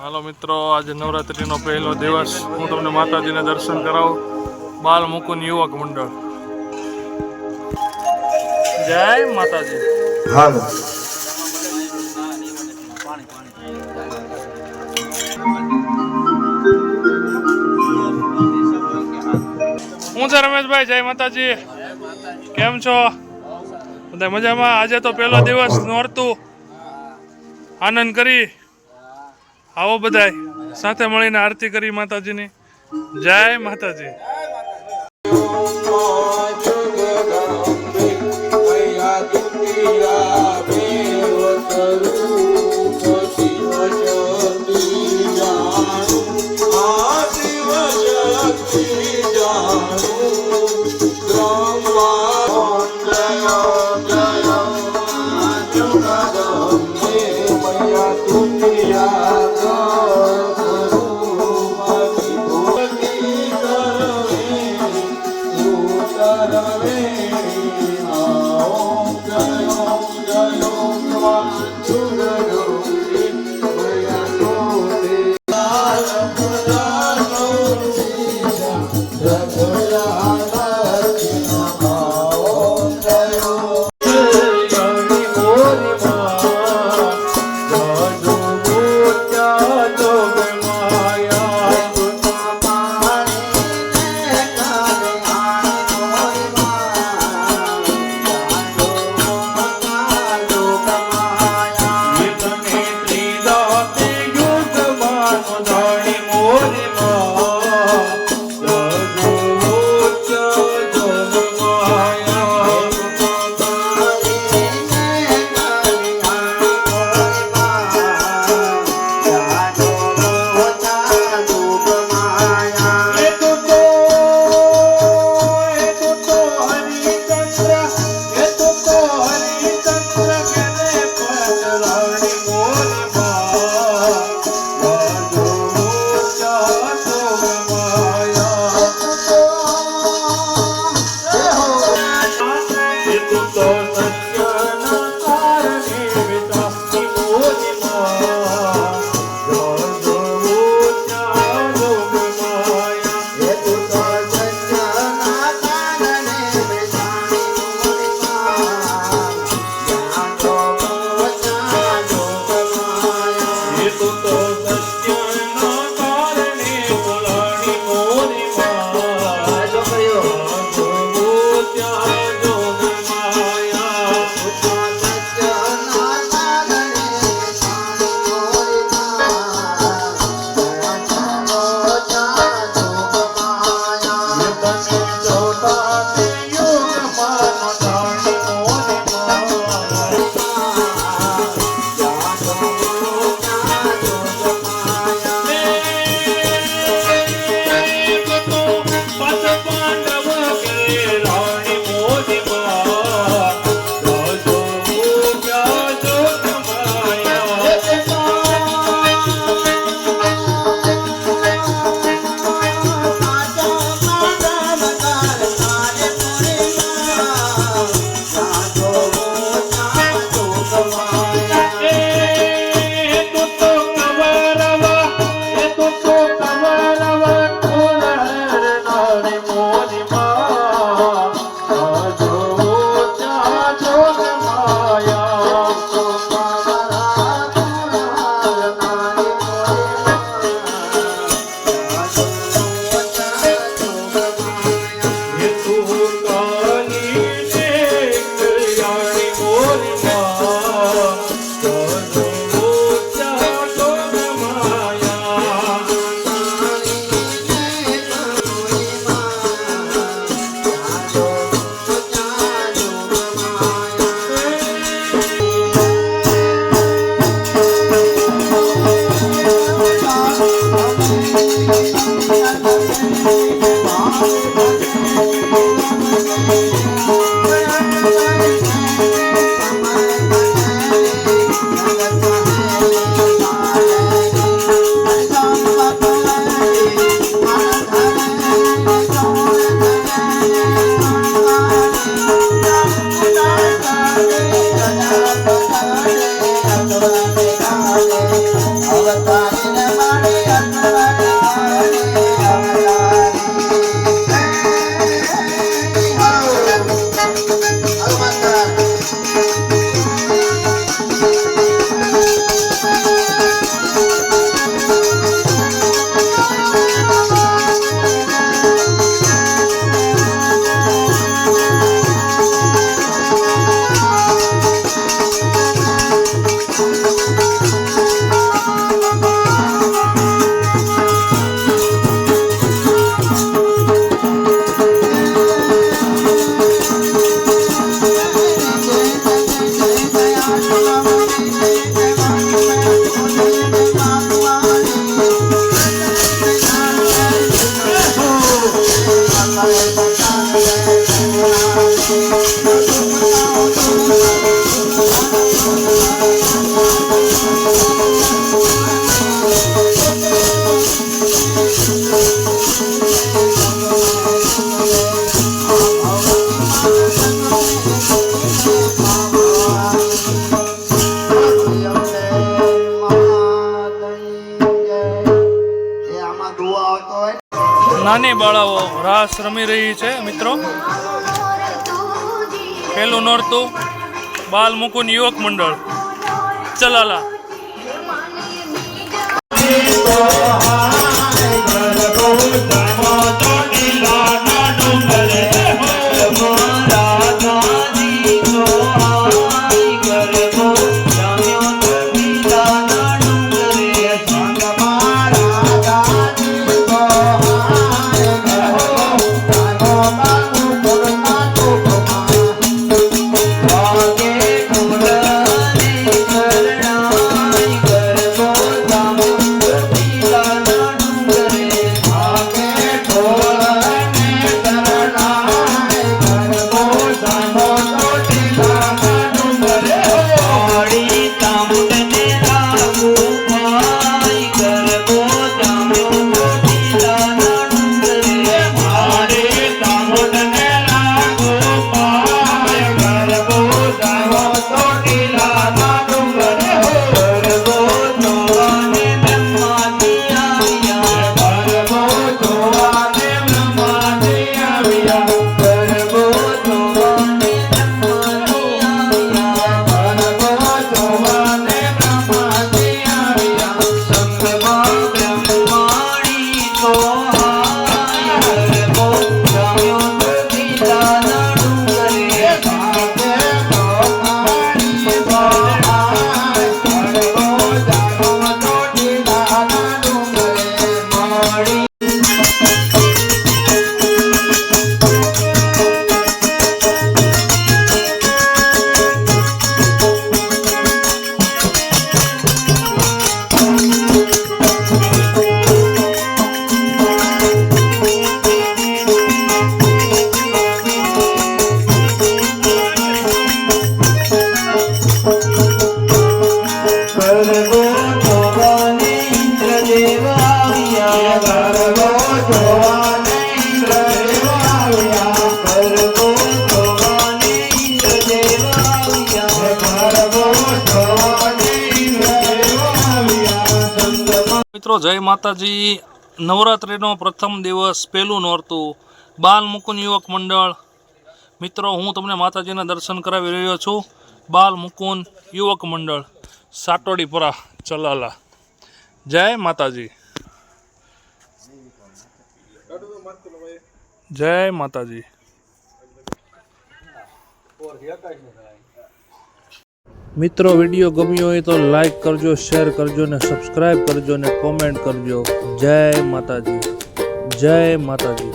હાલો મિત્રો આજે નવરાત્રિનો પહેલો દિવસ. હું તમને માતાજીને દર્શન કરાવું. બાલ મુકુન યુવક મંડળ. જય માતાજી. હાલો. હું છે રમેશભાઈ જય માતાજી. કેમ છો? બધા મજામાં? આજે તો પહેલો દિવસ નોરતું. આનંદ કરી. આવો બધાય સાથે મળીને આરતી કરી માતાજીની. જય માતાજી. সোনা બાળાઓ રાસ રમી રહી છે મિત્રો. પહેલું નોરતું બાલ મુકુન યુવક મંડળ. ચલાલા. મિત્રો, જય માતાજી. નવરાત્રિનો પ્રથમ દિવસ પહેલું નોરતું. બાલ મુકુંદ યુવક મંડળ. મિત્રો, હું તમને માતાજીના દર્શન કરાવી રહ્યો છું. બાલ મુકુંદ યુવક મંડળ, સાટોડીપુરા, ચલાલા. જય માતાજી. જય માતાજી. મિત્રો, વીડિયો ગમ્યો હોય તો લાઈક કરજો શેર કરજો ને સબસ્ક્રાઈબ કરજો ને કોમેન્ટ કરજો. જય માતાજી. જય માતાજી.